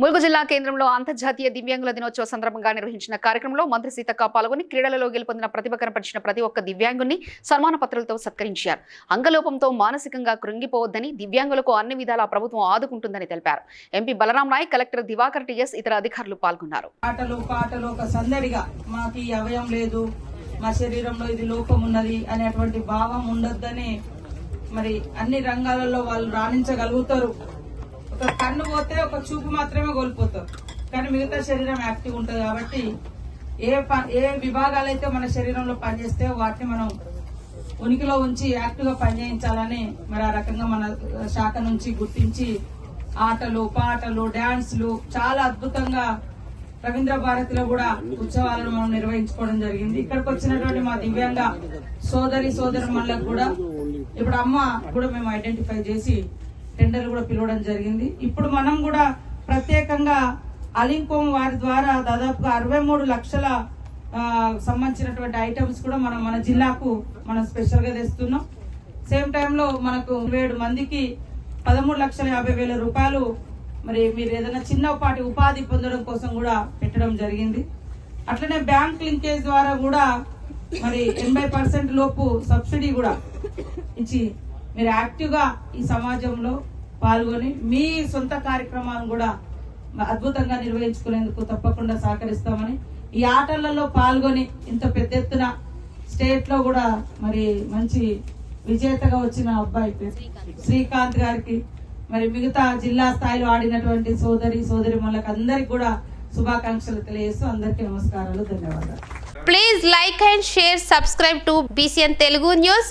ములుగు జిల్లా కేంద్రంలో అంతర్జాతీయ దివ్యాంగుల దినోత్సవ సందర్భంగా నిర్వహించిన కార్యక్రమంలో మంత్రి సీతక్క పాల్గొని క్రీడలలో గెలుపొందిన ప్రతిభ కనపరిచిన ప్రతి ఒక్క దివ్యాంగుని సన్మాన పత్రాలతో సత్కరించారు. అంగలోపంతో మానసికంగా కృంగిపోవద్దని దివ్యాంగులకు అన్ని విధాలా ప్రభుత్వం ఆదుకుంటుందని తెలిపారు. MP Balaram Naik collector Divakar TS ఇతర అధికారులు పాల్గొన్నారు. ఆటలు పాటలు ఒక సందడిగా మాకు అవయం లేదు. మా శరీరంలో ఇది లోపం ఉన్నది అనేటువంటి భావం ఉండొద్దని మరి అన్ని రంగాలలో వాళ్ళు రాణించగలుగుతారు. ఒక కన్ను పోతే ఒక చూపు మాత్రమే కోల్పోతాం. కానీ మిగతా శరీరం యాక్టివ్ ఉంటుంది కాబట్టి ఏ ప- ఏ విభాగాలైతే మన శరీరంలో పనిచేస్తే వాటిని మనం ఉనికిలో ఉంచి యాక్టివ్గా పనిచేయించాలని మరి ఆ రకంగా మన శాఖ నుంచి గుర్తించి ఆటలు పాటలు డాన్స్లు చాలా అద్భుతంగా రవీంద్ర భారతిలో కూడా ఉత్సవాలను మనం నిర్వహించుకోవడం జరిగింది. ఇక్కడికి వచ్చినటువంటి మా దివ్యాంగ సోదరి సోదరులకు కూడా ఇప్పుడు అమ్మ కూడా మేము ఐడెంటిఫై చేసి టెండర్లు కూడా పిలవడం జరిగింది. ఇప్పుడు మనం కూడా ప్రత్యేకంగా అలింకోం వారి ద్వారా దాదాపుగా అరవై మూడు లక్షల సంబంధించినటువంటి ఐటమ్స్ కూడా మనం మన జిల్లాకు మనం స్పెషల్గా తెస్తున్నాం. సేమ్ టైంలో మనకు ఏడు మందికి పదమూడు లక్షల యాభై వేల రూపాయలు మరి మీరు ఏదైనా చిన్నపాటి ఉపాధి పొందడం కోసం కూడా పెట్టడం జరిగింది. అట్లనే బ్యాంక్ లింకేజ్ ద్వారా కూడా మరి ఎనభై పర్సెంట్ లోపు సబ్సిడీ కూడా ఇచ్చి మీరు యాక్టివ్గా ఈ సమాజంలో పాల్గొని మీ సొంత కార్యక్రమాలను కూడా అద్భుతంగా నిర్వహించుకునేందుకు తప్పకుండా సహకరిస్తామని ఈ ఆటలలో పాల్గొని ఇంత పెద్ద ఎత్తున స్టేట్లో కూడా మరి మంచి విజేతగా వచ్చిన అబ్బాయి పేరు శ్రీకాంత్ గారికి మరి మిగతా జిల్లా స్థాయిలో ఆడినటువంటి సోదరి సోదరి అందరికి కూడా శుభాకాంక్షలు తెలియజేస్తూ అందరికీ నమస్కారాలు ధన్యవాదాలు. Please like and share subscribe to BCN Telugu news